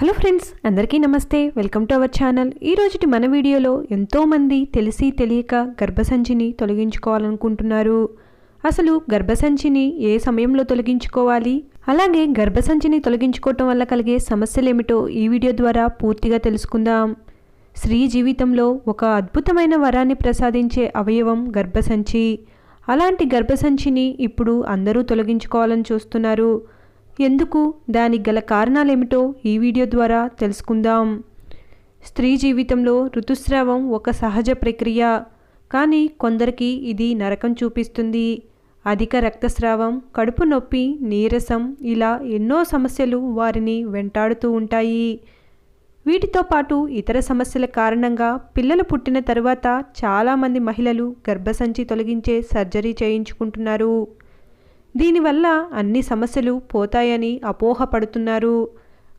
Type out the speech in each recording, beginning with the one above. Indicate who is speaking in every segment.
Speaker 1: Hello friends అందరికీ నమస్తే. Welcome to our channel. ఈ రోజుటి మన వీడియోలో ఎంతోమంది తెలిసి తెలియక గర్భసంచిని తొలగించుకోవాలనుకుంటున్నారు. అసలు గర్భసంచిని ఏ సమయంలో తొలగించుకోవాలి? అలాగే గర్భసంచిని తొలగించుకోవటం వల్ల కలిగే సమస్యలేమిటో ఈ వీడియో ద్వారా పూర్తిగా తెలుసుకుందాం. స్త్రీ జీవితంలో ఒక అద్భుతమైన వరాన్ని ప్రసాదించే అవయవం గర్భసంచి. అలాంటి గర్భసంచిని ఇప్పుడు అందరూ తొలగించుకోవాలని చూస్తున్నారు. ఎందుకు? దానికి గల కారణాలేమిటో ఈ వీడియో ద్వారా తెలుసుకుందాం. స్త్రీ జీవితంలో ఋతుస్రావం ఒక సహజ ప్రక్రియ. కానీ కొందరికి ఇది నరకం చూపిస్తుంది. అధిక రక్తస్రావం కడుపు నొప్పి నీరసం ఇలా ఎన్నో సమస్యలు వారిని వెంటాడుతూ ఉంటాయి. వీటితో పాటు ఇతర సమస్యల కారణంగా పిల్లలు పుట్టిన తరువాత చాలామంది మహిళలు గర్భసంచి తొలగించే సర్జరీ చేయించుకుంటున్నారు. దీనివల్ల అన్ని సమస్యలు పోతాయని అపోహపడుతున్నారు.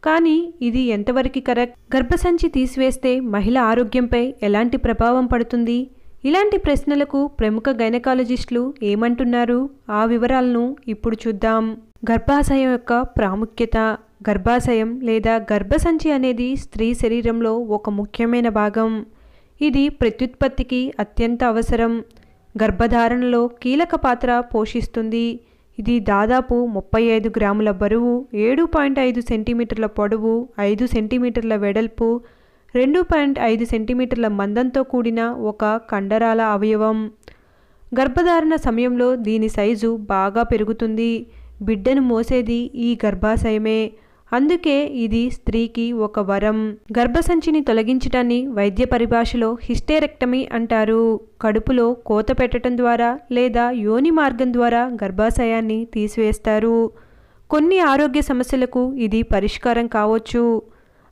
Speaker 1: కానీ ఇది ఎంతవరకు కరెక్ట్? గర్భసంచి తీసివేస్తే మహిళ ఆరోగ్యంపై ఎలాంటి ప్రభావం పడుతుంది? ఇలాంటి ప్రశ్నలకు ప్రముఖ గైనకాలజిస్టులు ఏమంటున్నారు? ఆ వివరాలను ఇప్పుడు చూద్దాం. గర్భాశయం యొక్క ప్రాముఖ్యత. గర్భాశయం లేదా గర్భసంచి అనేది స్త్రీ శరీరంలో ఒక ముఖ్యమైన భాగం. ఇది ప్రత్యుత్పత్తికి అత్యంత అవసరం. గర్భధారణలో కీలక పాత్ర పోషిస్తుంది. ఇది దాదాపు ముప్పై ఐదు గ్రాముల బరువు ఏడు పాయింట్ ఐదు సెంటీమీటర్ల పొడవు ఐదు సెంటీమీటర్ల వెడల్పు రెండు పాయింట్ ఐదు సెంటీమీటర్ల మందంతో కూడిన ఒక కండరాల అవయవం. గర్భధారణ సమయంలో దీని సైజు బాగా పెరుగుతుంది. బిడ్డను మోసేది ఈ గర్భాశయమే. అందుకే ఇది స్త్రీకి ఒక వరం. గర్భసంచిని తొలగించటాన్ని వైద్య పరిభాషలో హిస్టేరెక్టమీ అంటారు. కడుపులో కోత పెట్టడం ద్వారా లేదా యోని మార్గం ద్వారా గర్భాశయాన్ని తీసివేస్తారు. కొన్ని ఆరోగ్య సమస్యలకు ఇది పరిష్కారం కావచ్చు.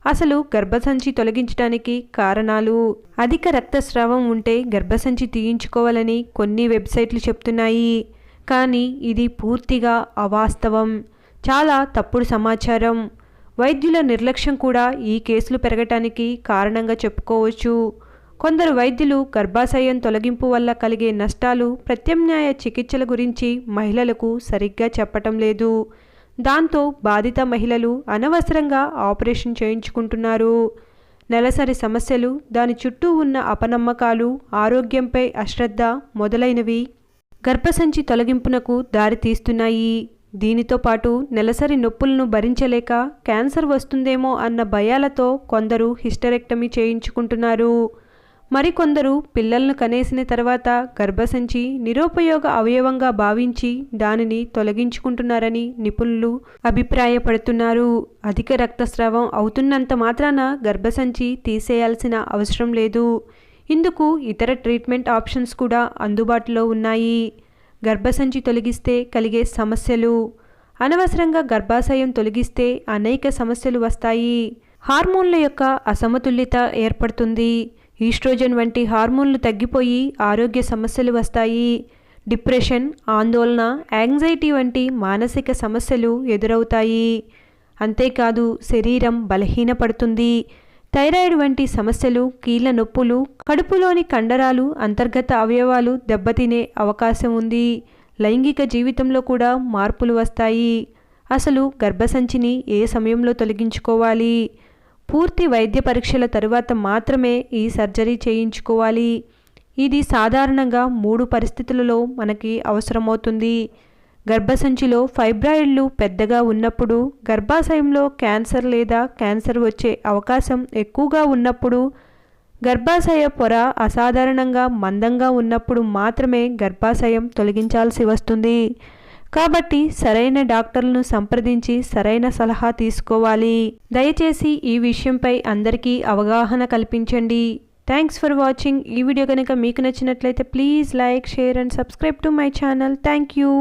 Speaker 1: అసలు గర్భసంచి తొలగించడానికి కారణాలు? అధిక రక్తస్రావం ఉంటే గర్భసంచి తీయించుకోవాలని కొన్ని వెబ్సైట్లు చెప్తున్నాయి. కానీ ఇది పూర్తిగా అవాస్తవం. చాలా తప్పుడు సమాచారం. వైద్యుల నిర్లక్ష్యం కూడా ఈ కేసులు పెరగటానికి కారణంగా చెప్పుకోవచ్చు. కొందరు వైద్యులు గర్భాశయం తొలగింపు వల్ల కలిగే నష్టాలు ప్రత్యామ్నాయ చికిత్సల గురించి మహిళలకు సరిగ్గా చెప్పటం లేదు. దాంతో బాధిత మహిళలు అనవసరంగా ఆపరేషన్ చేయించుకుంటున్నారు. నెలసరి సమస్యలు దాని చుట్టూ ఉన్న అపనమ్మకాలు ఆరోగ్యంపై అశ్రద్ధ మొదలైనవి గర్భసంచి తొలగింపునకు దారితీస్తున్నాయి. దీనితో పాటు నెలసరి నొప్పులను భరించలేక క్యాన్సర్ వస్తుందేమో అన్న భయాలతో కొందరు హిస్టరెక్టమీ చేయించుకుంటున్నారు. మరికొందరు పిల్లలను కనేసిన తర్వాత గర్భసంచి నిరుపయోగ అవయవంగా భావించి దానిని తొలగించుకుంటున్నారని నిపుణులు అభిప్రాయపడుతున్నారు. అధిక రక్తస్రావం అవుతున్నంత మాత్రాన గర్భసంచి తీసేయాల్సిన అవసరం లేదు. ఇందుకు ఇతర ట్రీట్మెంట్ ఆప్షన్స్ కూడా అందుబాటులో ఉన్నాయి. గర్భసంచి తొలగిస్తే కలిగే సమస్యలు. అనవసరంగా గర్భాశయం తొలగిస్తే అనేక సమస్యలు వస్తాయి. హార్మోన్ల యొక్క అసమతుల్యత ఏర్పడుతుంది. ఈస్ట్రోజన్ వంటి హార్మోన్లు తగ్గిపోయి ఆరోగ్య సమస్యలు వస్తాయి. డిప్రెషన్ ఆందోళన యాంగ్జైటీ వంటి మానసిక సమస్యలు ఎదురవుతాయి. అంతేకాదు శరీరం బలహీనపడుతుంది. థైరాయిడ్ వంటి సమస్యలు కీళ్ళ నొప్పులు కడుపులోని కండరాలు అంతర్గత అవయవాలు దెబ్బతినే అవకాశం ఉంది. లైంగిక జీవితంలో కూడా మార్పులు వస్తాయి. అసలు గర్భసంచిని ఏ సమయంలో తొలగించుకోవాలి? పూర్తి వైద్య పరీక్షల తరువాత మాత్రమే ఈ సర్జరీ చేయించుకోవాలి. ఇది సాధారణంగా మూడు పరిస్థితులలో మనకి అవసరమవుతుంది. గర్భసంచిలో ఫైబ్రాయిడ్లు పెద్దగా ఉన్నప్పుడు గర్భాశయంలో క్యాన్సర్ లేదా క్యాన్సర్ వచ్చే అవకాశం ఎక్కువగా ఉన్నప్పుడు గర్భాశయ పొర అసాధారణంగా మందంగా ఉన్నప్పుడు మాత్రమే గర్భాశయం తొలగించాల్సి వస్తుంది. కాబట్టి సరైన డాక్టర్లను సంప్రదించి సరైన సలహా తీసుకోవాలి. దయచేసి ఈ విషయంపై అందరికీ అవగాహన కల్పించండి. థ్యాంక్స్ ఫర్ వాచింగ్ ఈ వీడియో కనుక మీకు నచ్చినట్లయితే please like share and subscribe to my channel. Thank you